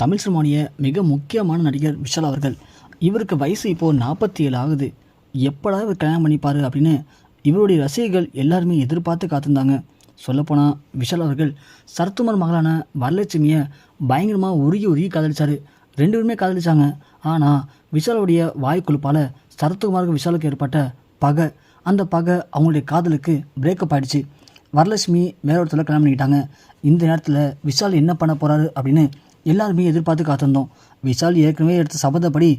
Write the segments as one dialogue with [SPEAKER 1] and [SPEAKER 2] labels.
[SPEAKER 1] தமிழ் சினிமானிய மிக முக்கியமான நடிகர் விஷால் அவர்கள். இவருக்கு வயசு இப்போது நாற்பத்தி ஏழு ஆகுது. எப்படா இவர் கல்யாணம் பண்ணிப்பார் அப்படின்னு இவருடைய ரசிகர்கள் எல்லாருமே எதிர்பார்த்து காத்திருந்தாங்க. சொல்லப்போனால் விஷால் அவர்கள் சரத்துமர் மகளான வரலட்சுமியை பயங்கரமாக உருகி உருகி காதலிச்சார். ரெண்டு பேருமே காதலிச்சாங்க. ஆனால் விஷாலுடைய வாய்க்குழுப்பால் சரத்குமாருக்கு விஷாலுக்கு ஏற்பட்ட பகை. அந்த பகை அவங்களுடைய காதலுக்கு பிரேக்கப் ஆயிடுச்சு. வரலட்சுமி வேற ஒருத்தர் கல்யாணம் பண்ணிக்கிட்டாங்க. இந்த நேரத்தில் விஷால் என்ன பண்ண போகிறாரு அப்படின்னு எல்லாருமே எதிர்பார்த்து காத்திருந்தோம். விஷால் ஏற்கனவே எடுத்த சபதப்படி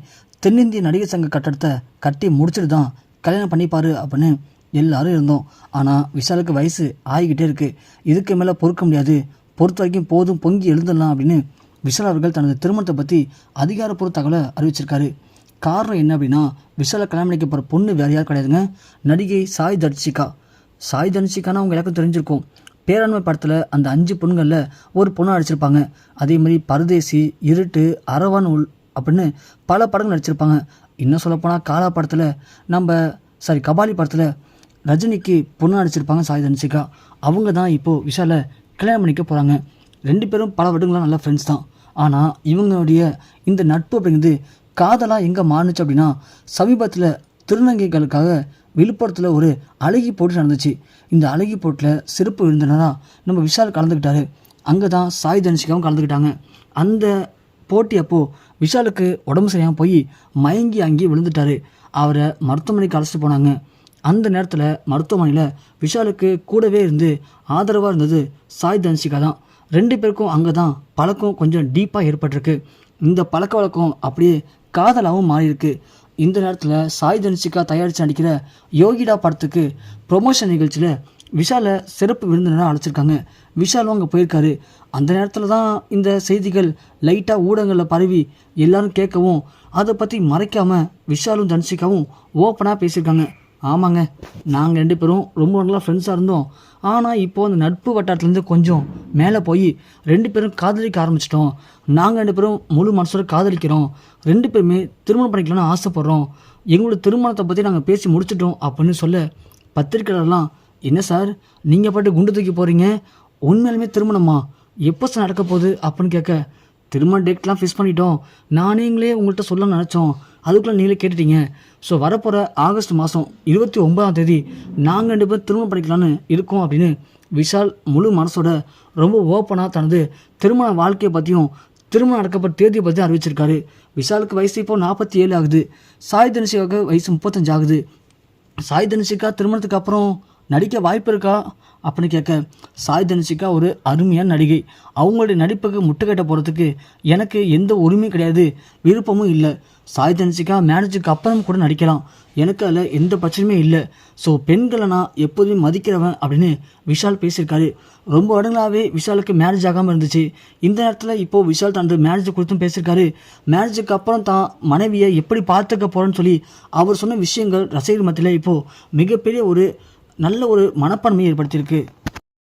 [SPEAKER 1] தென்னிந்திய நடிகர் சங்க கட்டடத்தை கட்டி முடிச்சுட்டு தான் கல்யாணம் பண்ணிப்பார் அப்படின்னு எல்லாரும் இருந்தோம். ஆனால் விஷாலுக்கு வயசு ஆகிக்கிட்டே இருக்குது இதுக்கு மேலே பொறுக்க முடியாது. பொறுத்த வரைக்கும் போதும் பொங்கி எழுந்துடலாம் அப்படின்னு விஷால் அவர்கள் தனது திருமணத்தை பற்றி அதிகாரப்பூர்வ தகவலை அறிவிச்சிருக்காரு. காரணம் என்ன அப்படின்னா விஷாலை கல்யாணம் பண்ணிக்க போகிற பொண்ணு வேறு யார் கிடையாதுங்க. நடிகை சாய் தர்ஷிகா சாய் தனுஷிக்கான அவங்க எல்லாருக்கும் தெரிஞ்சிருக்கும். பேராண்மை படத்தில் அந்த அஞ்சு பொண்ணுங்களில் ஒரு பொண்ணு நடிச்சிருப்பாங்க. அதே மாதிரி பரதேசி இருட்டு அரவான் உள் அப்படின்னு பல படங்கள் நடிச்சிருப்பாங்க. இன்னும் சொல்லப்போனால் காலா படத்தில் நம்ம சாரி கபாலி படத்தில் ரஜினிக்கு பொண்ணு நடிச்சிருப்பாங்க சாய் தனுஷிகா அவங்க தான் இப்போது விஷாலை கல்யாணம் பண்ணிக்க போகிறாங்க ரெண்டு பேரும் பல வருடங்களாக நல்ல ஃப்ரெண்ட்ஸ் தான். ஆனால் இவங்களுடைய இந்த நட்பு அப்படிங்கிறது காதலாக எங்கே மாறுனுச்சு அப்படின்னா சமீபத்தில் திருநங்கைகளுக்காக விழுப்புரத்தில் ஒரு அழகி போட்டி நடந்துச்சு. இந்த அழகி போட்டியில் சிறப்பு விருந்தினராக நம்ம விஷால் கலந்துக்கிட்டாரு அங்கே தான் சாய் தனுஷிகாவும் கலந்துக்கிட்டாங்க அந்த போட்டி அப்போது விஷாலுக்கு உடம்பு சரியாமல் போய் மயங்கி அங்கேயே விழுந்துட்டாரு. அவரை மருத்துவமனைக்கு அழைச்சிட்டு போனாங்க. அந்த நேரத்தில் மருத்துவமனையில் விஷாலுக்கு கூடவே இருந்து ஆதரவாக இருந்தது சாய் தனுஷிகா தான் ரெண்டு பேருக்கும் அங்கே தான் பழக்கம் கொஞ்சம் டீப்பாக ஏற்பட்டிருக்கு. இந்த பழக்க வழக்கம் அப்படியே காதலாகவும் மாறியிருக்கு. இந்த நேரத்தில் சாய் தனுஷிகா தயாரித்து நடிக்கிற யோகிடா படத்துக்கு ப்ரொமோஷன் நிகழ்ச்சியில் விஷாலை சிறப்பு விருந்தினராக அழைச்சிருக்காங்க. விஷாலும் அங்கே போயிருக்காரு. அந்த நேரத்தில் தான் இந்த செய்திகள் லைட்டாக ஊடகங்களில் பரவி எல்லாரும் கேட்கவும் அதை பற்றி மறைக்காமல் விஷாலும் தனுஷிகாவும் ஓப்பனாக பேசியிருக்காங்க. ஆமாங்க. நாங்கள் ரெண்டு பேரும் ரொம்ப நல்லா ஃப்ரெண்ட்ஸாக இருந்தோம். ஆனால் இப்போது அந்த நட்பு வட்டாரத்துலேருந்து கொஞ்சம் மேலே போய் ரெண்டு பேரும் காதலிக்க ஆரம்பிச்சிட்டோம். நாங்கள் ரெண்டு பேரும் முழு மனசோட காதலிக்கிறோம். ரெண்டு பேருமே திருமணம் பண்ணிக்கலாம்னு ஆசைப்பட்றோம். எங்களோட திருமணத்தை பற்றி நாங்கள் பேசி முடிச்சிட்டோம் அப்படின்னு சொல்ல பத்திரிக்கையாளர்லாம் என்ன சார் நீங்கள் பாட்டு குண்டு தூக்கி போகிறீங்க உண்மையிலுமே திருமணமா? எப்போ சார் நடக்க போகுது? அப்படின்னு கேட்க திருமண டேட்லாம் ஃபிக்ஸ் பண்ணிட்டோம். நானேங்களே உங்கள்கிட்ட சொல்ல நினச்சோம். அதுக்குள்ளே நீங்களே கேட்டுட்டீங்க. ஸோ வரப்போகிற ஆகஸ்ட் மாதம் இருபத்தி ஒன்பதாம் தேதி நாங்கள் ரெண்டு பேரும் திருமணம் பண்ணிக்கலான்னு இருக்கோம் அப்படின்னு விஷால் முழு மனசோட ரொம்ப ஓப்பனாக தனது திருமண வாழ்க்கையை பற்றியும் திருமணம் நடக்கப்பட்ட தேதியை பற்றி அறிவிச்சிருக்காரு. விஷாலுக்கு வயசு இப்போ நாற்பத்தி ஏழு ஆகுது. சாய் தனுஷிகாவுக்கு வயசு முப்பத்தஞ்சு ஆகுது. சாய் தனுஷிக்கா திருமணத்துக்கு அப்புறம் நடிக்க வாய்ப்பு இருக்கா அப்படின்னு கேட்க சாய் தனுஷிகா ஒரு அருமையான நடிகை. அவங்களுடைய நடிப்புக்கு முட்டுக்கட்ட போகிறதுக்கு எனக்கு எந்த உரிமையும் கிடையாது விருப்பமும் இல்லை. சாய் தனுஷிகா மேரேஜுக்கு அப்புறம் கூட நடிக்கலாம். எனக்கு அதில் எந்த பிரச்சனையுமே இல்லை. ஸோ பெண்களை நான் எப்போதுமே மதிக்கிறவன் அப்படின்னு விஷால் பேசியிருக்காரு. ரொம்ப வருடங்களாகவே விஷாலுக்கு மேரேஜ் ஆகாமல் இருந்துச்சு. இந்த நேரத்தில் இப்போது விஷால் தனது மேரேஜ் குறித்தும் பேசியிருக்காரு. மேரேஜுக்கு அப்புறம் தான் மனைவியை எப்படி பார்த்துக்க போகிறேன்னு சொல்லி அவர் சொன்ன விஷயங்கள் ரசிகர் மத்தியில் இப்போது மிகப்பெரிய ஒரு நல்ல ஒரு மனப்பான்மையை ஏற்படுத்தியிருக்கு.